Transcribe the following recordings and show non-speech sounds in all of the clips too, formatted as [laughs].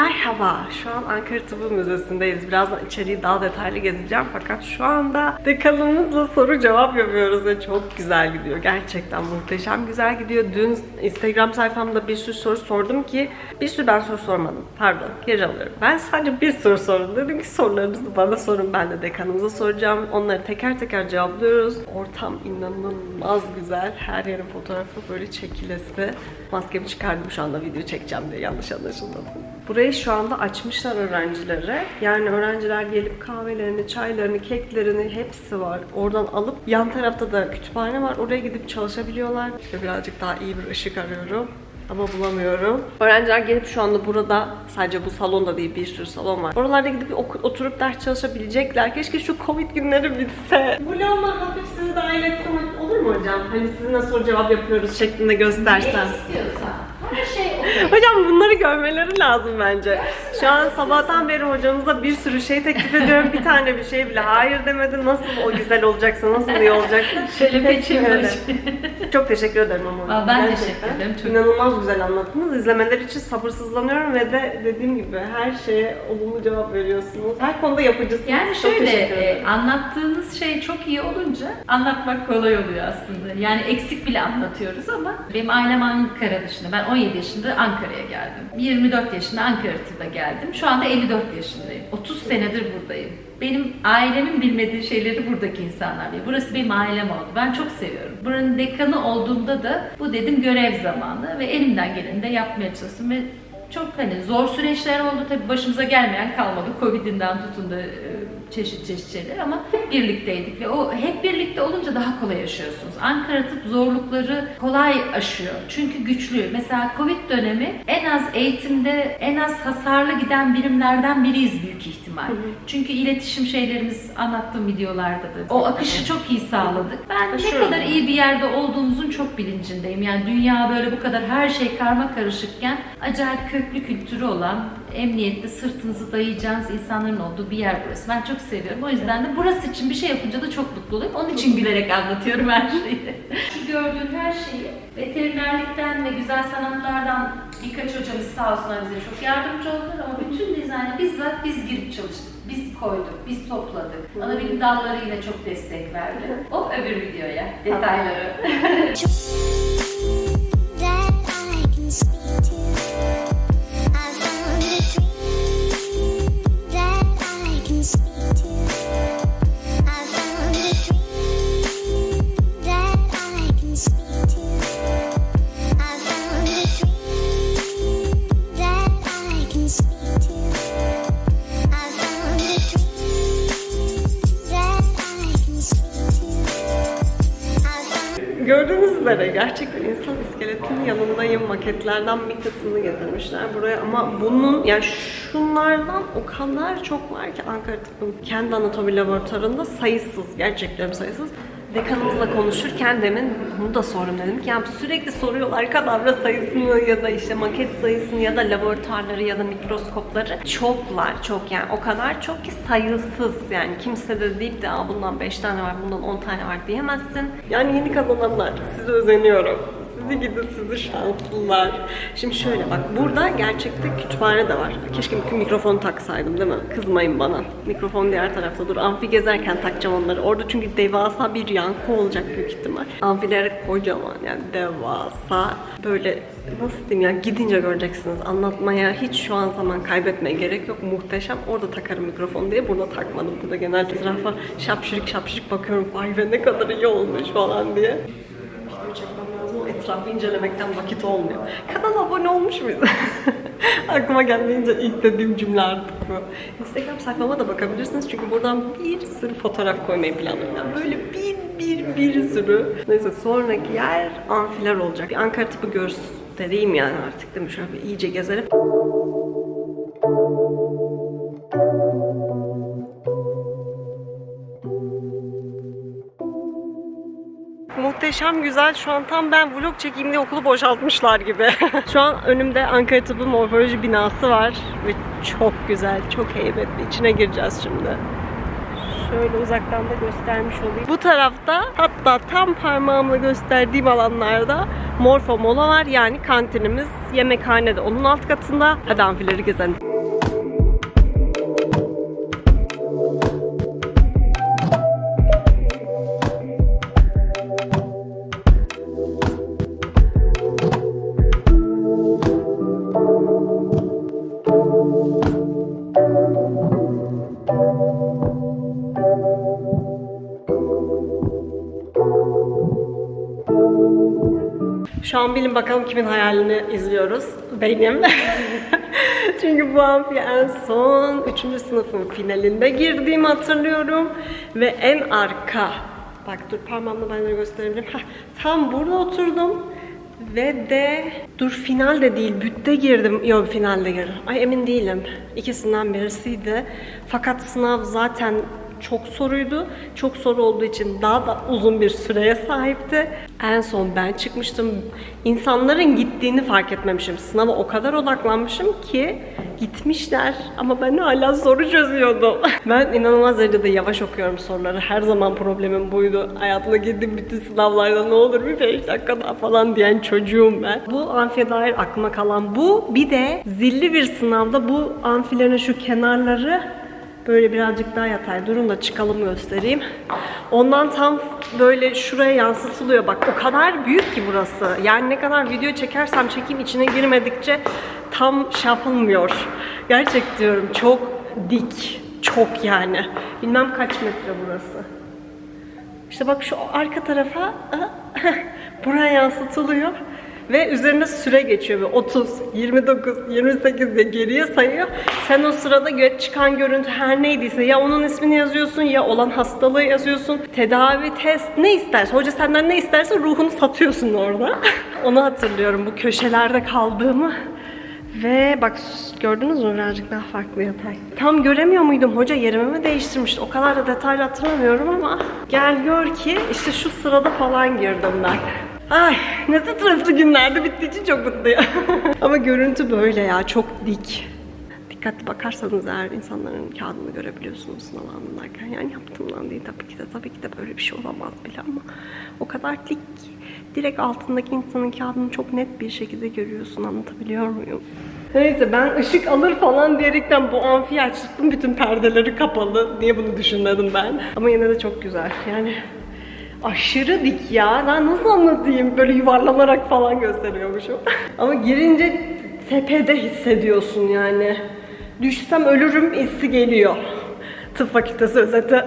Merhaba, şu an Ankara Tıbbı Müzesi'ndeyiz. Birazdan içeriği daha detaylı gezeceğim fakat şu anda dekanımızla soru cevap yapıyoruz ve çok güzel gidiyor. Gerçekten muhteşem güzel gidiyor. Dün Instagram sayfamda bir sürü soru sordum ki bir sürü ben soru sormadım. Pardon, geri alıyorum. Ben sadece bir soru sordum. Dedim ki sorularınızı bana sorun. Ben de dekanımıza soracağım. Onları teker teker cevaplıyoruz. Ortam inanılmaz güzel. Her yerin fotoğrafı böyle çekilesi. Maskemi çıkardım şu anda video çekeceğim diye yanlış anlaşılmasın. Burayı şu anda açmışlar öğrencilere. Yani öğrenciler gelip kahvelerini, çaylarını, keklerini hepsi var. Oradan alıp yan tarafta da kütüphane var. Oraya gidip çalışabiliyorlar. Ve birazcık daha iyi bir ışık arıyorum. Ama bulamıyorum. Öğrenciler gelip şu anda burada sadece bu salonda değil bir sürü salon var. Oralarda gidip oturup ders çalışabilecekler. Keşke şu Covid günleri bitse. Vlog'la hafif sizi dahil etsem olur mu hocam? Hani sizinle soru cevap yapıyoruz şeklinde göstersem. istiyorsan her şey okey. Hocam bunları görmeleri lazım bence. Şu an sabahtan beri hocamıza bir sürü şey teklif ediyorum. Bir tane bir şey bile hayır demedi. Nasıl o güzel olacaksa, nasıl iyi olacaksa. [laughs] Şöyle Öyle. başı. Çok teşekkür ederim ama. Aa, ben Gerçekten teşekkür ederim. Çok- İnanılmaz güzel anlattınız. İzlemeler için sabırsızlanıyorum ve de dediğim gibi her şeye olumlu cevap veriyorsunuz. Her konuda yapıcısınız. Yani Çok şöyle teşekkür ederim. e, anlattığınız şey çok iyi olunca anlatmak kolay oluyor aslında. Yani eksik bile anlatıyoruz ama benim ailem Ankara dışında. Ben 17 yaşında Ankara'ya geldim. 24 yaşında Ankara Tıb'a geldim. Şu anda 54 yaşındayım. 30 senedir buradayım. Benim ailemin bilmediği şeyleri buradaki insanlar biliyor. Burası benim ailem oldu. Ben çok seviyorum. Buranın dekanı olduğumda da bu dedim görev zamanı ve elimden geleni de yapmaya çalıştım ve çok hani zor süreçler oldu tabii başımıza gelmeyen kalmadı. Covid'inden tutun da e, çeşit çeşit şeyler ama hep birlikteydik ve o hep birlikte olunca daha kolay yaşıyorsunuz. Ankara tıp zorlukları kolay aşıyor. Çünkü güçlü. Mesela Covid dönemi en az eğitimde en az hasarlı giden birimlerden biriyiz büyük ihtimal. Çünkü iletişim şeylerimiz anlattığım videolarda da. O akışı çok iyi sağladık. Ben ne Aşıyorum. kadar iyi bir yerde olduğumuzun çok bilincindeyim. Yani dünya böyle bu kadar her şey karma karışıkken acayip köklü kültürü olan, emniyette sırtınızı dayayacağınız insanların olduğu bir yer burası. Ben çok seviyorum. O yüzden de burası için bir şey yapınca da çok mutlu oluyorum. Onun için gülerek anlatıyorum her şeyi. [laughs] Gördüğün her şeyi veterinerlikten ve güzel sanatlardan birkaç hocamız sağ olsunlar bize çok yardımcı oldular ama bütün dizaynı bizzat biz girip çalıştık. Biz koyduk, biz topladık. Ana bilim dalları yine çok destek verdi. Hop öbür videoya, detayları. [laughs] Maketlerden bir kısmını getirmişler buraya ama bunun yani şunlardan o kadar çok var ki Ankara Tıbbı'nın kendi anatomi laboratuvarında sayısız, gerçekten sayısız. Dekanımızla konuşurken demin bunu da sordum dedim ki yani sürekli soruyorlar kadavra sayısını ya da işte maket sayısını ya da laboratuvarları ya da mikroskopları çoklar çok yani o kadar çok ki sayısız yani kimse de deyip de bundan 5 tane var bundan 10 tane var diyemezsin. Yani yeni kazananlar size özeniyorum. Sizi gidin sizi şanslılar. Şimdi şöyle bak burada gerçekte kütüphane de var. Keşke bir mikrofon taksaydım değil mi? Kızmayın bana. Mikrofon diğer tarafta dur. Amfi gezerken takacağım onları. Orada çünkü devasa bir yankı olacak büyük ihtimal. Amfiler kocaman yani devasa. Böyle nasıl diyeyim ya gidince göreceksiniz. Anlatmaya hiç şu an zaman kaybetmeye gerek yok. Muhteşem. Orada takarım mikrofon diye burada takmadım. Burada genel etrafa şapşırık şapşırık bakıyorum. Vay be ne kadar iyi olmuş falan diye. Video çekmem etrafı incelemekten vakit olmuyor. Kanala abone olmuş muyuz? [laughs] Aklıma gelmeyince ilk dediğim cümle artık bu. Instagram sayfama da bakabilirsiniz çünkü buradan bir sürü fotoğraf koymayı planlıyorum. Yani böyle bir bir bir sürü. Neyse sonraki yer amfiler olacak. Bir Ankara tıpı göstereyim yani artık değil mi? Şöyle iyice gezelim. Muhteşem güzel. Şu an tam ben vlog çekeyim diye okulu boşaltmışlar gibi. [laughs] Şu an önümde Ankara Tıbbı Morfoloji binası var. Ve çok güzel, çok heybetli. İçine gireceğiz şimdi. Şöyle uzaktan da göstermiş olayım. Bu tarafta hatta tam parmağımla gösterdiğim alanlarda Morfo Mola var yani kantinimiz yemekhane de onun alt katında. Hadi amfileri gezelim. An bilin bakalım kimin hayalini izliyoruz. Benim. [laughs] Çünkü bu amfi en son 3. sınıfın finalinde girdiğimi hatırlıyorum. Ve en arka. Bak dur parmağımla ben de gösterebilirim. Heh, tam burada oturdum. Ve de dur final de değil bütte girdim. Yok finalde girdim. Ay emin değilim. İkisinden birisiydi. Fakat sınav zaten çok soruydu. Çok soru olduğu için daha da uzun bir süreye sahipti. En son ben çıkmıştım. İnsanların gittiğini fark etmemişim. Sınava o kadar odaklanmışım ki gitmişler ama ben hala soru çözüyordum. [laughs] ben inanılmaz derecede yavaş okuyorum soruları. Her zaman problemim buydu. Hayatımda girdiğim bütün sınavlarda ne olur bir 5 dakika daha falan diyen çocuğum ben. Bu amfiye dair aklıma kalan bu. Bir de zilli bir sınavda bu amfilerin şu kenarları Böyle birazcık daha yatay durun da çıkalım göstereyim. Ondan tam böyle şuraya yansıtılıyor. Bak o kadar büyük ki burası. Yani ne kadar video çekersem çekeyim içine girmedikçe tam şey yapılmıyor. Gerçek diyorum çok dik. Çok yani. Bilmem kaç metre burası. İşte bak şu arka tarafa [laughs] buraya yansıtılıyor ve üzerinde süre geçiyor ve 30, 29, 28 diye geriye sayıyor. Sen o sırada çıkan görüntü her neydiyse ya onun ismini yazıyorsun ya olan hastalığı yazıyorsun. Tedavi, test ne isterse. Hoca senden ne isterse ruhunu satıyorsun orada. [laughs] Onu hatırlıyorum bu köşelerde kaldığımı. Ve bak gördünüz mü birazcık daha farklı yatay. Tam göremiyor muydum? Hoca yerimi mi değiştirmişti? O kadar da detaylı hatırlamıyorum ama gel gör ki işte şu sırada falan girdim ben. Ay ne stresli günlerdi bittiği için çok mutluyum. [laughs] ama görüntü böyle ya çok dik. Dikkatli bakarsanız eğer insanların kağıdını görebiliyorsunuz sınav anındayken. Yani yaptığımdan değil tabii ki de. Tabii ki de böyle bir şey olamaz bile ama o kadar dik ki. Direkt altındaki insanın kağıdını çok net bir şekilde görüyorsun. Anlatabiliyor muyum? Neyse ben ışık alır falan diyerekten bu amfiyi açtım. Bütün perdeleri kapalı. Niye bunu düşünmedim ben? Ama yine de çok güzel. Yani aşırı dik ya. Ben nasıl anlatayım? Böyle yuvarlanarak falan gösteriyormuşum. [laughs] Ama girince tepede hissediyorsun yani. Düşsem ölürüm hissi geliyor. Tıp fakültesi özeti. [laughs]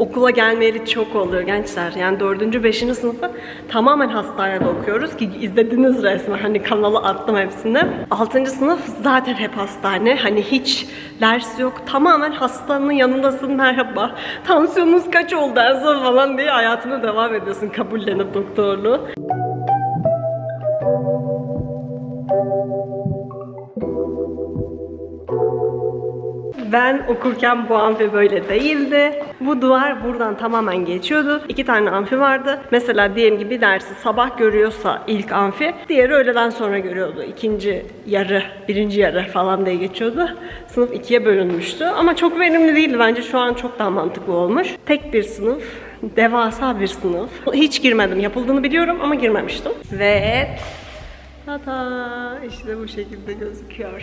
Okula gelmeyeli çok oluyor gençler. Yani 4. 5. sınıfı tamamen hastanede okuyoruz ki izlediniz resmen hani kanalı attım hepsini. 6. sınıf zaten hep hastane. Hani hiç ders yok. Tamamen hastanın yanındasın merhaba. Tansiyonunuz kaç oldu en son falan diye hayatına devam ediyorsun kabullenip doktorluğu. Ben okurken bu amfi böyle değildi. Bu duvar buradan tamamen geçiyordu. İki tane amfi vardı. Mesela diyelim ki bir dersi sabah görüyorsa ilk amfi, diğeri öğleden sonra görüyordu. İkinci yarı, birinci yarı falan diye geçiyordu. Sınıf ikiye bölünmüştü. Ama çok verimli değildi. Bence şu an çok daha mantıklı olmuş. Tek bir sınıf, devasa bir sınıf. Hiç girmedim. Yapıldığını biliyorum ama girmemiştim. Ve Tata işte bu şekilde gözüküyor.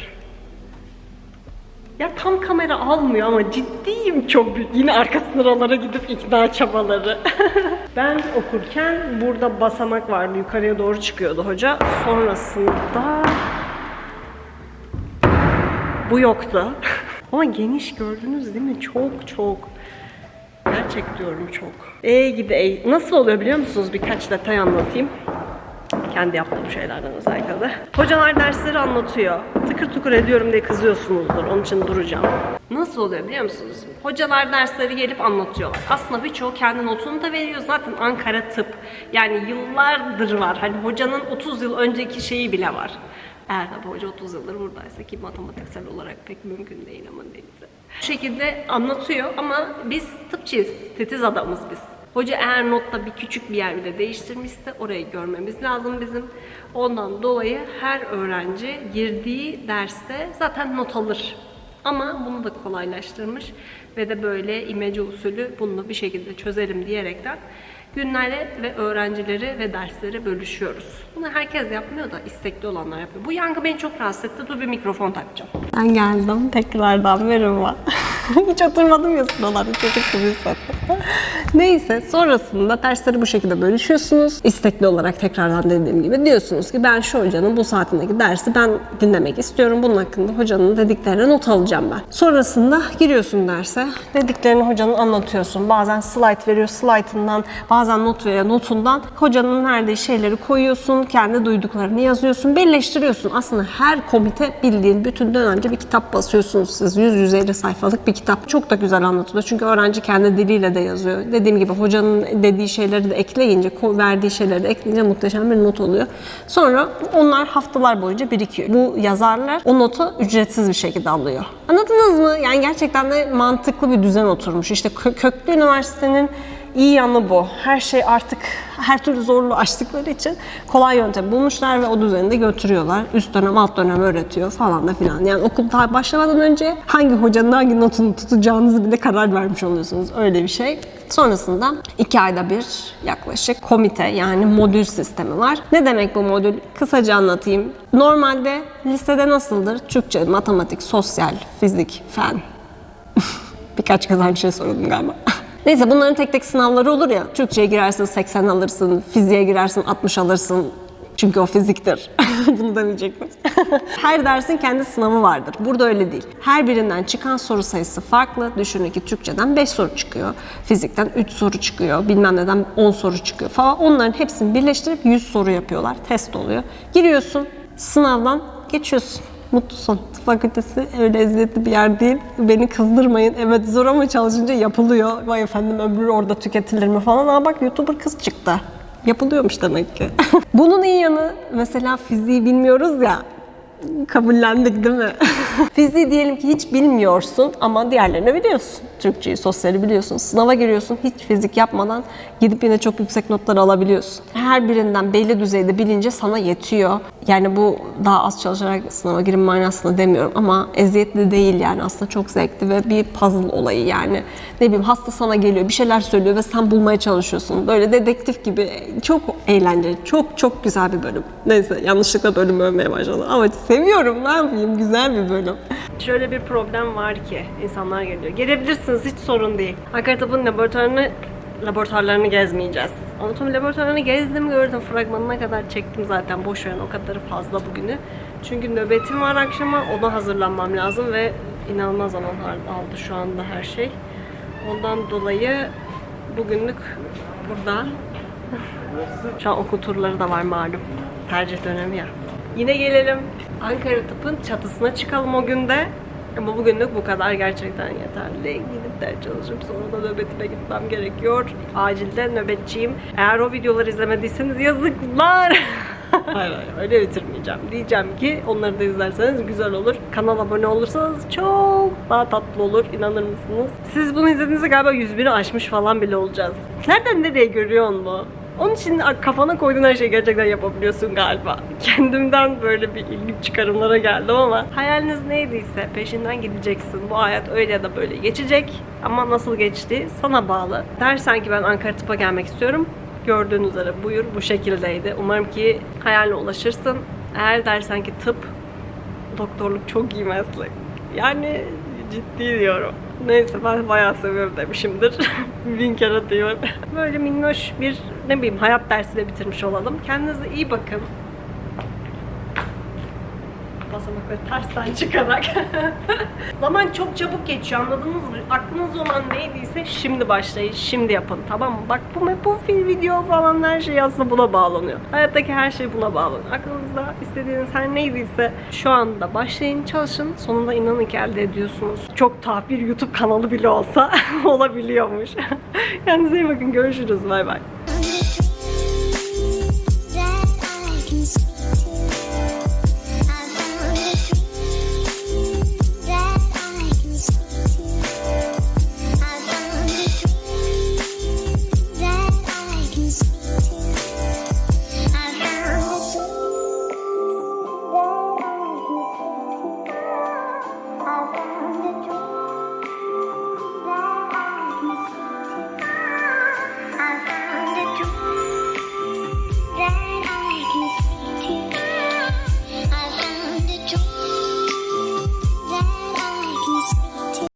Ya tam kamera almıyor ama ciddiyim çok büyük. Yine arka sıralara gidip ikna çabaları. [laughs] ben okurken burada basamak vardı. Yukarıya doğru çıkıyordu hoca. Sonrasında bu yoktu. [laughs] ama geniş gördünüz değil mi? Çok çok. Gerçek diyorum çok. E gidi e. Nasıl oluyor biliyor musunuz? Birkaç detay anlatayım. Kendi yaptığım şeylerden özellikle. Hocalar dersleri anlatıyor. Tıkır tıkır ediyorum diye kızıyorsunuzdur. Onun için duracağım. Nasıl oluyor biliyor musunuz? Hocalar dersleri gelip anlatıyorlar. Aslında birçoğu kendi notunu da veriyor. Zaten Ankara tıp. Yani yıllardır var. Hani hocanın 30 yıl önceki şeyi bile var. Eğer tabii hoca 30 yıldır buradaysa ki matematiksel olarak pek mümkün değil ama neyse. Bu şekilde anlatıyor ama biz tıpçıyız. Titiz adamız biz. Hoca eğer notta bir küçük bir yer bile değiştirmişse orayı görmemiz lazım bizim. Ondan dolayı her öğrenci girdiği derste zaten not alır. Ama bunu da kolaylaştırmış ve de böyle imece usulü bunu bir şekilde çözelim diyerekten günleri ve öğrencileri ve dersleri bölüşüyoruz. Bunu herkes yapmıyor da istekli olanlar yapıyor. Bu yankı beni çok rahatsız etti. Dur bir mikrofon takacağım. Ben geldim. Tekrardan merhaba. [laughs] Hiç oturmadım ya sıralarda çocuk gibi hissettim. Neyse sonrasında dersleri bu şekilde bölüşüyorsunuz. İstekli olarak tekrardan dediğim gibi diyorsunuz ki ben şu hocanın bu saatindeki dersi ben dinlemek istiyorum. Bunun hakkında hocanın dediklerine not alacağım ben. Sonrasında giriyorsun derse. Dediklerini hocanın anlatıyorsun. Bazen slide veriyor. Slide'ından bazen not veriyor. Notundan hocanın verdiği şeyleri koyuyorsun. Kendi duyduklarını yazıyorsun. Birleştiriyorsun. Aslında her komite bildiğin bütün dönemce bir kitap basıyorsunuz siz. 100-150 sayfalık bir kitap. Çok da güzel anlatılıyor. Çünkü öğrenci kendi diliyle de yazıyor. Dediğim gibi hocanın dediği şeyleri de ekleyince, verdiği şeyleri de ekleyince muhteşem bir not oluyor. Sonra onlar haftalar boyunca birikiyor. Bu yazarlar o notu ücretsiz bir şekilde alıyor. Anladınız mı? Yani gerçekten de mantıklı bir düzen oturmuş. İşte kö- köklü üniversitenin iyi yanı bu. Her şey artık her türlü zorluğu aştıkları için kolay yöntem bulmuşlar ve o düzeni de götürüyorlar. Üst dönem alt dönem öğretiyor falan da filan. Yani okul daha başlamadan önce hangi hocanın hangi notunu tutacağınızı bile karar vermiş oluyorsunuz. Öyle bir şey. Sonrasında iki ayda bir yaklaşık komite yani modül sistemi var. Ne demek bu modül? Kısaca anlatayım. Normalde lisede nasıldır? Türkçe, matematik, sosyal, fizik, fen. [laughs] Birkaç kez aynı şey sordum galiba. Neyse bunların tek tek sınavları olur ya. Türkçe'ye girersin 80 alırsın, fiziğe girersin 60 alırsın. Çünkü o fiziktir. [laughs] Bunu demeyecektim. [laughs] Her dersin kendi sınavı vardır. Burada öyle değil. Her birinden çıkan soru sayısı farklı. Düşünün ki Türkçeden 5 soru çıkıyor. Fizikten 3 soru çıkıyor. Bilmem neden 10 soru çıkıyor falan. Onların hepsini birleştirip 100 soru yapıyorlar. Test oluyor. Giriyorsun, sınavdan geçiyorsun. Mutlusun. Tıp fakültesi öyle eziyetli bir yer değil. Beni kızdırmayın. Evet zor ama çalışınca yapılıyor. Vay efendim öbürü orada tüketilir mi falan. Aa bak YouTuber kız çıktı. Yapılıyormuş demek ki. [laughs] Bunun iyi yanı mesela fiziği bilmiyoruz ya. Kabullendik değil mi? [laughs] [laughs] Fiziği diyelim ki hiç bilmiyorsun ama diğerlerini biliyorsun. Türkçeyi, sosyali biliyorsun. Sınava giriyorsun hiç fizik yapmadan gidip yine çok yüksek notlar alabiliyorsun. Her birinden belli düzeyde bilince sana yetiyor. Yani bu daha az çalışarak sınava girin manasında demiyorum ama eziyetli değil yani aslında çok zevkli ve bir puzzle olayı yani. Ne bileyim hasta sana geliyor bir şeyler söylüyor ve sen bulmaya çalışıyorsun. Böyle dedektif gibi çok eğlenceli, çok çok güzel bir bölüm. Neyse yanlışlıkla bölüm övmeye başladım ama seviyorum ne yapayım güzel bir bölüm. Şöyle bir problem var ki insanlar geliyor. Gelebilirsiniz hiç sorun değil. Ankara Tıp'ın laboratuvarını laboratuvarlarını gezmeyeceğiz. Anatomi laboratuvarını gezdim gördüm. Fragmanına kadar çektim zaten. Boş verin o kadarı fazla bugünü. Çünkü nöbetim var akşama. Ona hazırlanmam lazım ve inanılmaz zaman aldı şu anda her şey. Ondan dolayı bugünlük burada. Şu an okul turları da var malum. Tercih dönemi ya. Yine gelelim. Ankara Tıp'ın çatısına çıkalım o günde. Ama bugünlük bu kadar gerçekten yeterli. Gidip ders çalışıp sonra da nöbetime gitmem gerekiyor. Acilde nöbetçiyim. Eğer o videoları izlemediyseniz yazıklar. hayır hayır öyle bitirmeyeceğim. Diyeceğim ki onları da izlerseniz güzel olur. Kanala abone olursanız çok daha tatlı olur. inanır mısınız? Siz bunu izlediğinizde galiba 100 bini aşmış falan bile olacağız. Nereden nereye görüyor mu? Onun için kafana koyduğun her şeyi gerçekten yapabiliyorsun galiba. Kendimden böyle bir ilginç çıkarımlara geldim ama hayaliniz neydiyse peşinden gideceksin. Bu hayat öyle ya da böyle geçecek. Ama nasıl geçti sana bağlı. Dersen ki ben Ankara Tıp'a gelmek istiyorum. Gördüğünüz üzere buyur bu şekildeydi. Umarım ki hayaline ulaşırsın. Eğer dersen ki tıp, doktorluk çok iyi meslek. Yani ciddi diyorum. Neyse ben bayağı seviyorum demişimdir. [laughs] Bin kere diyorum. Böyle minnoş bir ne bileyim hayat dersi de bitirmiş olalım. Kendinize iyi bakın. Basamakları tersten çıkarak. [laughs] Zaman çok çabuk geçiyor anladınız mı? Aklınızda olan neydiyse şimdi başlayın, şimdi yapın tamam mı? Bak bu, bu film, video falan her şey aslında buna bağlanıyor. Hayattaki her şey buna bağlanıyor. Aklınızda istediğiniz her neydiyse şu anda başlayın, çalışın. Sonunda inanın ki elde ediyorsunuz. Çok tuhaf bir YouTube kanalı bile olsa [laughs] olabiliyormuş. [laughs] Kendinize iyi bakın. Görüşürüz. Bay bay.